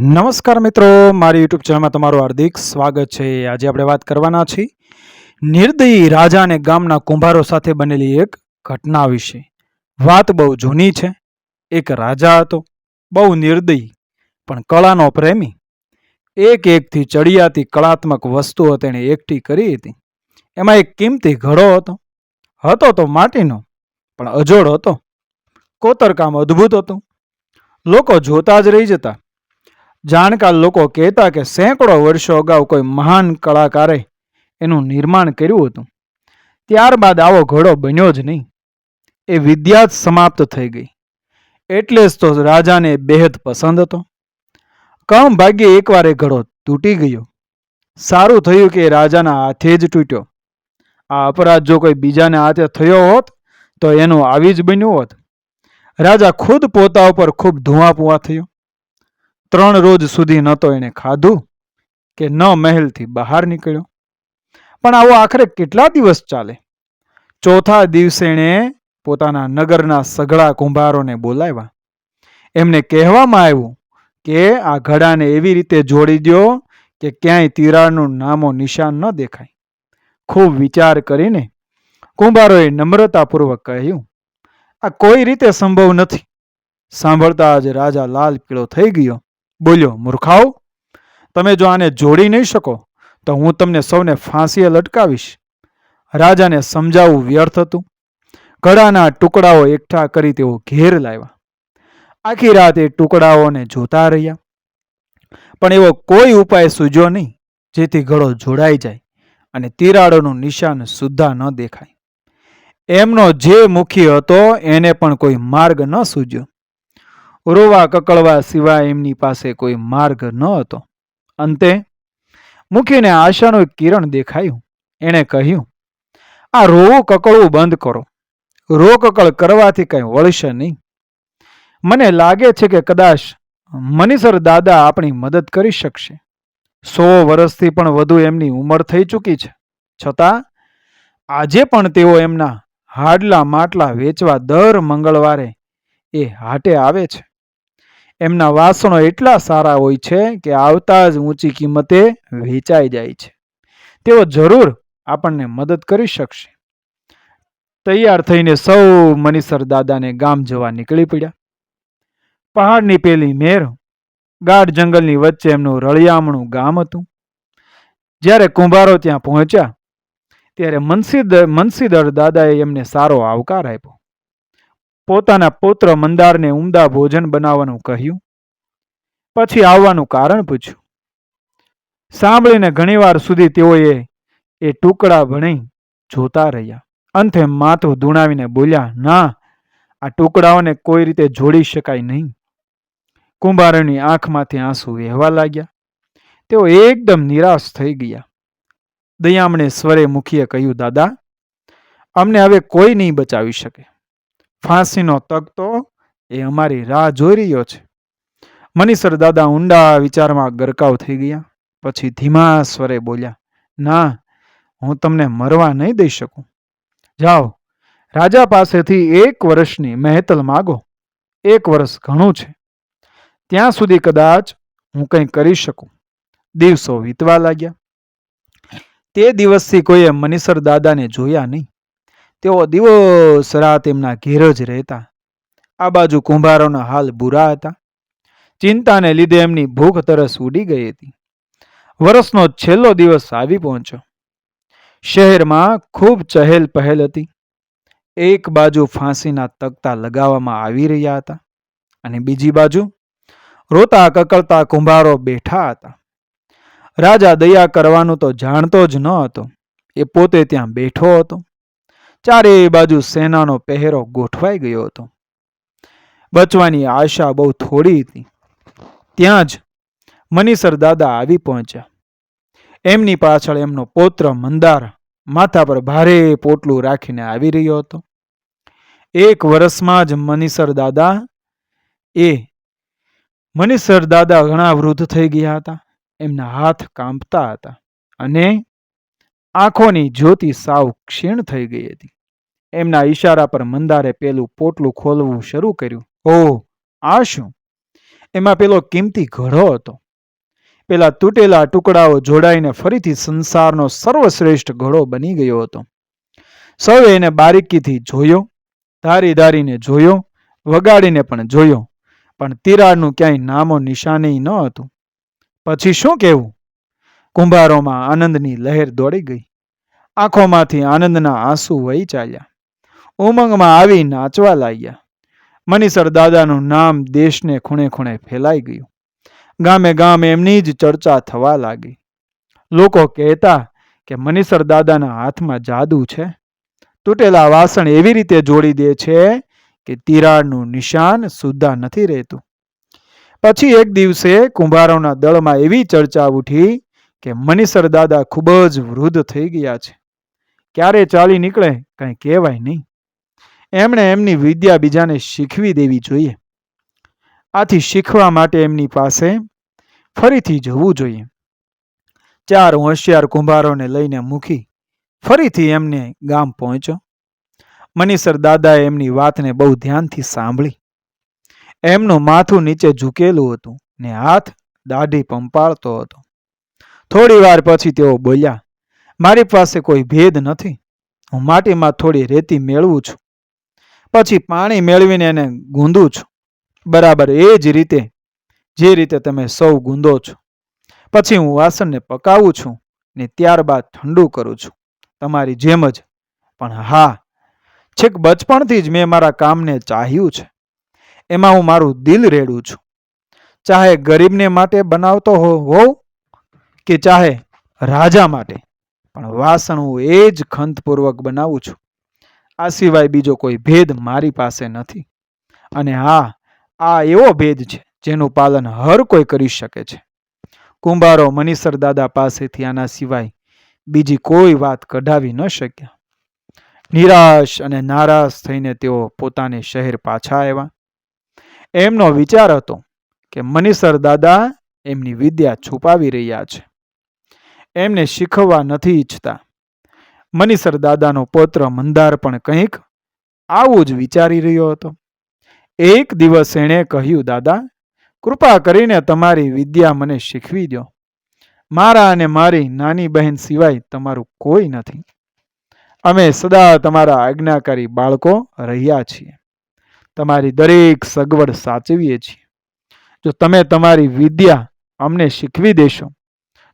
નમસ્કાર મિત્રો, મારી યુટ્યુબ ચેનલમાં તમારું હાર્દિક સ્વાગત છે. આજે આપણે વાત કરવાના છીએ નિર્દયી રાજા અને ગામના કુંભારો સાથે બનેલી એક ઘટના વિશે. વાત બહુ જૂની છે. એક રાજા હતો, બહુ નિર્દયી, પણ કળાનો પ્રેમી. એક એકથી ચડિયાતી કળાત્મક વસ્તુઓ તેણે એકઠી કરી હતી. એમાં એક કિંમતી ઘડો હતો. હતો તો માટીનો, પણ અજોડ હતો. કોતરકામ અદ્ભુત હતું. લોકો જોતા જ રહી જતા. જાણકાર લોકો કહેતા કે સેંકડો વર્ષો અગાઉ કોઈ મહાન કલાકારે એનું નિર્માણ કર્યું હતું. ત્યારબાદ આવો ઘડો બન્યો જ નહીં. એ વિદ્યા જ સમાપ્ત થઈ ગઈ. એટલે જ તો રાજાને બેહદ પસંદ હતો. કમ ભાગ્યે એકવાર એ ઘડો તૂટી ગયો. સારું થયું કે રાજાના હાથે જ તૂટ્યો. આ અપરાધ જો કોઈ બીજાને હાથે થયો હોત, તો એનું આવી જ બન્યું હોત. રાજા ખુદ પોતા ઉપર ખૂબ ધુઆપુઆ થયો. ત્રણ રોજ સુધી ન તો એણે ખાધું કે ન મહેલથી બહાર નીકળ્યો. પણ આવો આખરે કેટલા દિવસ ચાલે? ચોથા દિવસે એણે પોતાના નગરના સઘળા કુંભારોને બોલાવ્યા. એમને કહેવામાં આવ્યું કે આ ઘડાને એવી રીતે જોડી દો કે ક્યાંય તિરાડનું નામો નિશાન ન દેખાય. ખૂબ વિચાર કરીને કુંભારોએ નમ્રતાપૂર્વક કહ્યું, આ કોઈ રીતે સંભવ નથી. સાંભળતા જ રાજા લાલ પીળો થઈ ગયો. બોલ્યો, મૂર્ખાઓ, તમે જો આને જોડી નહીં શકો, તો હું તમને સૌને ફાંસીએ લટકાવીશ. રાજાને સમજાવવું વ્યર્થ હતું. ઘડાના ટુકડાઓ એકઠા કરી તેઓ ઘેર લાવ્યા. આખી રાત એ ટુકડાઓને જોતા રહ્યા. પણ એવો કોઈ ઉપાય સૂજ્યો નહીં, જેથી ઘડો જોડાઈ જાય અને તિરાડોનું નિશાન સુદ્ધા ન દેખાય. એમનો જે મુખી હતો, એને પણ કોઈ માર્ગ ન સૂજ્યો. રોવા કકળવા સિવાય એમની પાસે કોઈ માર્ગ ન હતો. અંતે મુખીને આશાનું એક કિરણ દેખાયું. એણે કહ્યું, આ રોવું કકળવું બંધ કરો. રો કકળ કરવાથી કંઈ વળશે નહીં. મને લાગે છે કે કદાચ મનીસર દાદા આપણી મદદ કરી શકશે. સો વર્ષથી પણ વધુ એમની ઉંમર થઈ ચૂકી છે. છતાં આજે પણ તેઓ એમના હાડલા માટલા વેચવા દર મંગળવારે એ હાટે આવે છે. એમના વાસણો એટલા સારા હોય છે કે આવતા જ ઊંચી કિંમતે વેચાઈ જાય છે. તેઓ જરૂર આપણને મદદ કરી શકશે. તૈયાર થઈને સૌ મનીસર દાદાને ગામ જવા નીકળી પડ્યા. પહાડની પેલી મેર, ગાઢ જંગલની વચ્ચે એમનું રળિયામણું ગામ હતું. જ્યારે કુંભારો ત્યાં પહોંચ્યા, ત્યારે મનસીદર મનસીદર દાદાએ એમને સારો આવકાર આપ્યો. પોતાના પુત્ર મંદારને ઉમદા ભોજન બનાવવાનું કહ્યું. પછી આવવાનું કારણ પૂછ્યું. સાંભળીને ઘણીવાર સુધી તેઓએ એ ટુકડા ભણી જોતા રહ્યા. અંતે માથું ધૂણાવીને બોલ્યા, ના, આ ટુકડાઓને કોઈ રીતે જોડી શકાય નહીં. કુંભારની આંખમાંથી આંસુ વહેવા લાગ્યા. તેઓ એકદમ નિરાશ થઈ ગયા. દયામણે સ્વરે મુખીએ કહ્યું, દાદા, અમને હવે કોઈ નહીં બચાવી શકે. ફાંસીનો તકતો એ અમારી રાહ જોઈ રહ્યો છે. મનીસર દાદા ઊંડા વિચારમાં ગરકાવ થઈ ગયા. પછી ધીમા સ્વરે બોલ્યા, ના, હું તમને મરવા નહીં દઈ શકું. જાઓ, રાજા પાસેથી એક વર્ષની મહેતલ માગો. એક વર્ષ ઘણું છે. ત્યાં સુધી કદાચ હું કંઈ કરી શકું. દિવસો વીતવા લાગ્યા. તે દિવસથી કોઈએ મનીસર દાદાને જોયા નહીં. તેઓ દિવસ રાત એમના ઘેર જ રહેતા. આ બાજુ કુંભારોના હાલ બુરા હતા. ચિંતાને લીધે એમની ભૂખ તરસ ઉડી ગઈ હતી. વરસનો છેલ્લો દિવસ આવી પહોંચ્યો. શહેરમાં ખૂબ ચહેલ પહેલ હતી. એક બાજુ ફાંસીના તકતા લગાવવામાં આવી રહ્યા હતા અને બીજી બાજુ રોતા કકળતા કુંભારો બેઠા હતા. રાજા દયા કરવાનું તો જાણતો જ ન હતો. એ પોતે ત્યાં બેઠો હતો. ચારે બાજુ સેનાનો પહેરો ગોઠવાઈ ગયો હતો. બચવાની આશા બહુ થોડી હતી. ત્યાં જ મનીસર દાદા આવી પહોંચ્યા. એમની પાછળ એમનો પૌત્ર મંદાર માથા પર ભારે પોટલું રાખીને આવી રહ્યો હતો. એક વર્ષમાં જ મનીસર દાદા એ મનીસર દાદા ઘણા વૃદ્ધ થઈ ગયા હતા. એમના હાથ કાંપતા હતા અને આંખોની જ્યોતિ સાવ ક્ષીણ થઈ ગઈ હતી. એમના ઈશારા પર મંદારે પેલું પોટલું ખોલવું શરૂ કર્યું. ઓહ, આ શું? એમાં પેલો કિંમતી ઘડો હતો. પેલા તૂટેલા ટુકડાઓ જોડાઈને ફરીથી સંસારનો સર્વશ્રેષ્ઠ ઘડો બની ગયો હતો. સૌએ એને બારીકીથી જોયો, ધારી ધારીને જોયો, વગાડીને પણ જોયો, પણ તિરાડનું ક્યાંય નામો નિશાની ન હતું. પછી શું કહેવું? કુંભારોમાં આનંદની લહેર દોડી ગઈ. આંખોમાંથી આનંદના આંસુ વહી ચાલ્યા. ઉમંગમાં આવી નાચવા લાગ્યા. મનીસર દાદાનું નામ દેશને ખૂણે ખૂણે ફેલાઈ ગયું. ગામે ગામ એમની જ ચર્ચા થવા લાગી. લોકો કહેતા કે મનીસર દાદાના હાથમાં જાદુ છે. તૂટેલા વાસણ એવી રીતે જોડી દે છે કે તિરાડનું નિશાન સુદ્ધા નથી રહેતું. પછી એક દિવસે કુંભારોના દળમાં એવી ચર્ચા ઉઠી કે મનીસર દાદા ખૂબ જ વૃદ્ધ થઈ ગયા છે. ક્યારે ચાલી નીકળે કંઈ કહેવાય નહીં. એમણે એમની વિદ્યા બીજાને શીખવી દેવી જોઈએ. આથી શીખવા માટે એમની પાસે ફરીથી જવું જોઈએ. ચાર હોશિયાર કુંભારોને લઈને મૂકી ફરીથી એમને ગામ પહોંચ્યો. મનીસર દાદાએ એમની વાતને બહુ ધ્યાનથી સાંભળી. એમનું માથું નીચે ઝૂકેલું હતું ને હાથ દાઢી પંપાળતો હતો. થોડી વાર પછી તેઓ બોલ્યા, મારી પાસે કોઈ ભેદ નથી. હું માટીમાં થોડી રેતી મેળવું છું. પછી પાણી મેળવીને એને ગૂંદું છું. બરાબર એ જ રીતે, જે રીતે તમે સૌ ગૂંદો છો. પછી હું વાસણને પકાવું છું ને ત્યારબાદ ઠંડુ કરું છું. તમારી જેમ જ. પણ હા, છેક બચપણથી જ મેં મારા કામને ચાહ્યું છે. એમાં હું મારું દિલ રેડું છું. ચાહે ગરીબને માટે બનાવતો હોઉં કે ચાહે રાજા માટે. પણ વાસણ હું એ જ ખંતપૂર્વક બનાવું છું. આ સિવાય બીજો કોઈ ભેદ મારી પાસે નથી. અને હા, આ એવો ભેદ છે જેનું પાલન હર કોઈ કરી શકે છે. કુંભારો મનીસર દાદા પાસેથી આના સિવાય બીજી કોઈ વાત કઢાવી ન શક્યા. નિરાશ અને નારાજ થઈને તેઓ પોતાને શહેર પાછા આવ્યા. એમનો વિચાર હતો કે મનીસર દાદા એમની વિદ્યા છુપાવી રહ્યા છે. એમને શીખવવા નથી ઈચ્છતા. મનીસર દાદાનો પૌત્ર મંદાર પણ કંઈક આવું જ વિચારી રહ્યો હતો. એક દિવસ એણે કહ્યું, દાદા, કૃપા કરીને તમારી વિદ્યા મને શીખવી દો. મારા અને મારી નાની બહેન સિવાય તમારું કોઈ નથી. અમે સદા તમારા આજ્ઞાકારી બાળકો રહ્યા છીએ. તમારી દરેક સગવડ સાચવીએ છીએ. જો તમે તમારી વિદ્યા અમને શીખવી દેશો,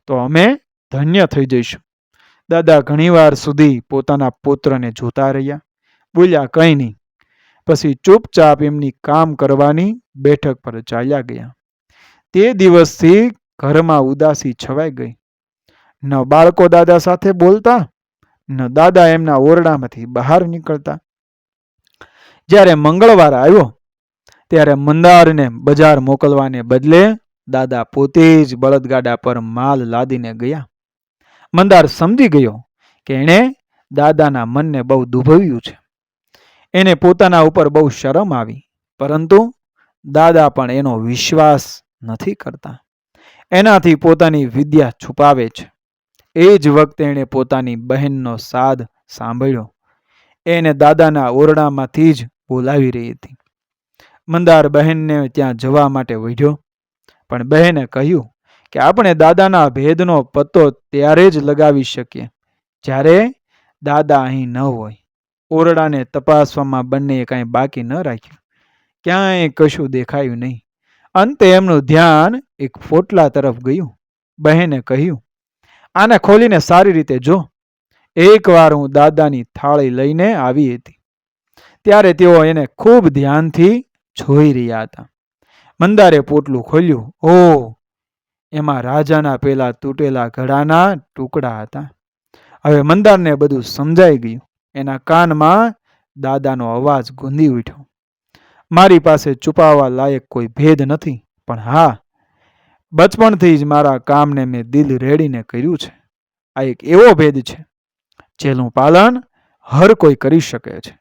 તો અમે ધન્ય થઈ જઈશું. દાદા ઘણીવાર સુધી પોતાના પુત્રને જોતા રહ્યા. બોલ્યા, કંઈ નહીં. પછી ચૂપચાપ એમની કામ કરવાની બેઠક પર ચાલ્યા ગયા. તે દિવસથી ઘરમાં ઉદાસી છવાઈ ગઈ. ન બાળકો દાદા સાથે બોલતા, ન દાદા એમના ઓરડામાંથી બહાર નીકળતા. જ્યારે મંગળવાર આવ્યો, ત્યારે મંદારને બજાર મોકલવાને બદલે દાદા પોતે જ બળદગાડા પર માલ લાદીને ગયા. મંદાર સમજી ગયો કે એણે દાદાના મનને બહુ દુભવ્યું છે. એને પોતાના ઉપર બહુ શરમ આવી, પરંતુ દાદા પણ એનો વિશ્વાસ નથી કરતા. એનાથી પોતાની વિદ્યા છુપાવે છે. એ જ વખતે એણે પોતાની બહેનનો સાદ સાંભળ્યો. એને દાદાના ઓરડામાંથી જ બોલાવી રહી હતી. મંદાર બહેનને ત્યાં જવા માટે વઢ્યો, પણ બહેને કહ્યું કે આપણે દાદાના ભેદનો પત્તો ત્યારે જ લગાવી શકીએ. જ્યારે દાદા અહીં ન હોય. ઓરડાને તપાસવામાં બંનેએ કાંઈ બાકી ન રાખ્યું. ક્યાંય કશું દેખાયું નહીં. અંતે એમનું ધ્યાન એક ફોટલા તરફ ગયું. બહેને કહ્યું, આને ખોલીને સારી રીતે જો. એકવાર હું દાદાની થાળી લઈને આવી હતી. ત્યારે તેઓ એને ખૂબ ધ્યાનથી જોઈ રહ્યા હતા. મંદારે પોટલું ખોલ્યું. ઓ એમાં રાજાના પેલા તૂટેલા ઘડાના ટુકડા હતા. હવે મંદારને બધું સમજાઈ ગયું. એના કાનમાં દાદાનો અવાજ ગુંદી ઉઠ્યો. મારી પાસે છુપાવવા લાયક કોઈ ભેદ નથી, પણ હા, બચપણથી જ મારા કામને મેં દિલ રેડીને કર્યું છે. આ એક એવો ભેદ છે, જેનું પાલન હર કોઈ કરી શકે છે.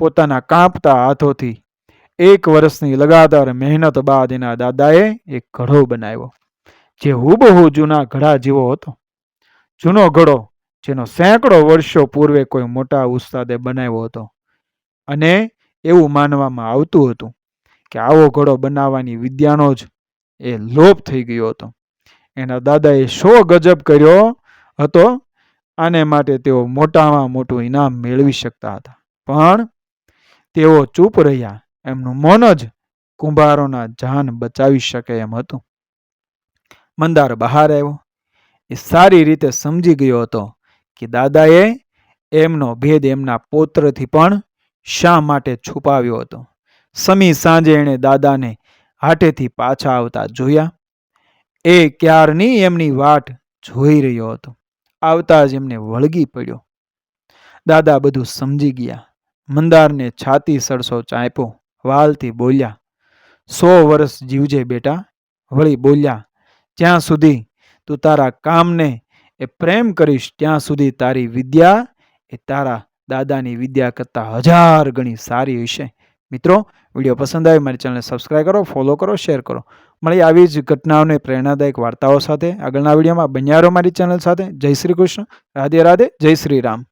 પોતાના કાંપતા હાથોથી એક વર્ષની લગાતાર મહેનત બાદ એના દાદાએ એક ઘડો બનાવ્યો. જે હુબહુ જૂના ઘડા જેવો હતો. જૂનો ઘડો, જેનો સેંકડો વર્ષો પૂર્વે કોઈ મોટા ઉસ્તાદે બનાવ્યો હતો. અને એવું માનવામાં આવતું હતું કે આવો ઘડો બનાવવાની વિદ્યાનો જ એ લોપ થઈ ગયો હતો. એના દાદાએ શો ગજબ કર્યો હતો, આને માટે તેઓ મોટામાં મોટું ઇનામ મેળવી શકતા હતા. પણ તેઓ ચૂપ રહ્યા, એમનું મૌન જ કુંભારોના જાન બચાવી શકે એમ હતું. મંદાર બહાર આવ્યો. એ સારી રીતે સમજી ગયો હતો કે દાદાએ એમનો ભેદ એમના પૌત્રથી પણ શા માટે છુપાવ્યો હતો. સમી સાંજે એણે દાદાને હાટેથી પાછા આવતા જોયા. એ ક્યારની એમની વાટ જોઈ રહ્યો હતો. આવતા જ એમને વળગી પડ્યો. દાદા બધું સમજી ગયા. મંદારને છાતી સરસો ચાંપ્યો. વાલથી બોલ્યા, સો વર્ષ જીવજે બેટા. વળી બોલ્યા જ્યાં સુધી તું તારા કામને એ પ્રેમ કરીશ, ત્યાં સુધી તારી વિદ્યા એ તારા દાદાની વિદ્યા કરતાં હજાર ગણી સારી હશે. મિત્રો, વીડિયો પસંદ આવે મારી ચેનલને સબસ્ક્રાઈબ કરો ફોલો કરો શેર કરો. મળી આવી જ ઘટનાઓને પ્રેરણાદાયક વાર્તાઓ સાથે આગળના વિડીયોમાં. બન્યારો મારી ચેનલ સાથે. જય શ્રી કૃષ્ણ. રાધે રાધે. જય શ્રી રામ.